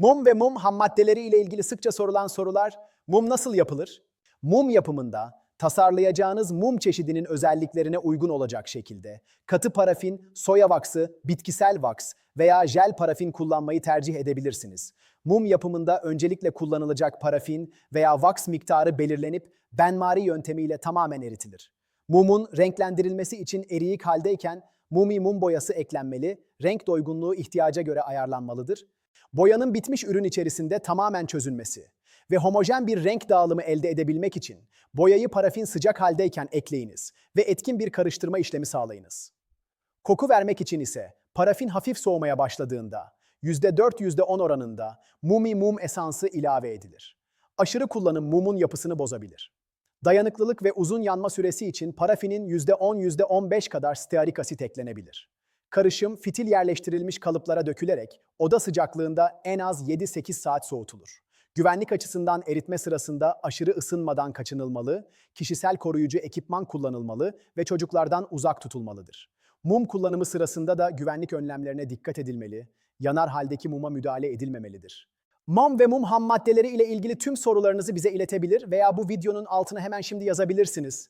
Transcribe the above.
Mum ve mum ham maddeleri ile ilgili sıkça sorulan sorular, mum nasıl yapılır? Mum yapımında tasarlayacağınız mum çeşidinin özelliklerine uygun olacak şekilde katı parafin, soya vaksı, bitkisel vaks veya jel parafin kullanmayı tercih edebilirsiniz. Mum yapımında öncelikle kullanılacak parafin veya vaks miktarı belirlenip benmari yöntemiyle tamamen eritilir. Mumun renklendirilmesi için eriyik haldeyken mumi mum boyası eklenmeli, renk doygunluğu ihtiyaca göre ayarlanmalıdır. Boyanın bitmiş ürün içerisinde tamamen çözülmesi ve homojen bir renk dağılımı elde edebilmek için boyayı parafin sıcak haldeyken ekleyiniz ve etkin bir karıştırma işlemi sağlayınız. Koku vermek için ise parafin hafif soğumaya başladığında %4-%10 oranında mumi mum esansı ilave edilir. Aşırı kullanım mumun yapısını bozabilir. Dayanıklılık ve uzun yanma süresi için parafinin %10-15 kadar stearik asit eklenebilir. Karışım fitil yerleştirilmiş kalıplara dökülerek oda sıcaklığında en az 7-8 saat soğutulur. Güvenlik açısından eritme sırasında aşırı ısınmadan kaçınılmalı, kişisel koruyucu ekipman kullanılmalı ve çocuklardan uzak tutulmalıdır. Mum kullanımı sırasında da güvenlik önlemlerine dikkat edilmeli, yanar haldeki muma müdahale edilmemelidir. Mum ve mum ham maddeleri ile ilgili tüm sorularınızı bize iletebilir veya bu videonun altına hemen şimdi yazabilirsiniz.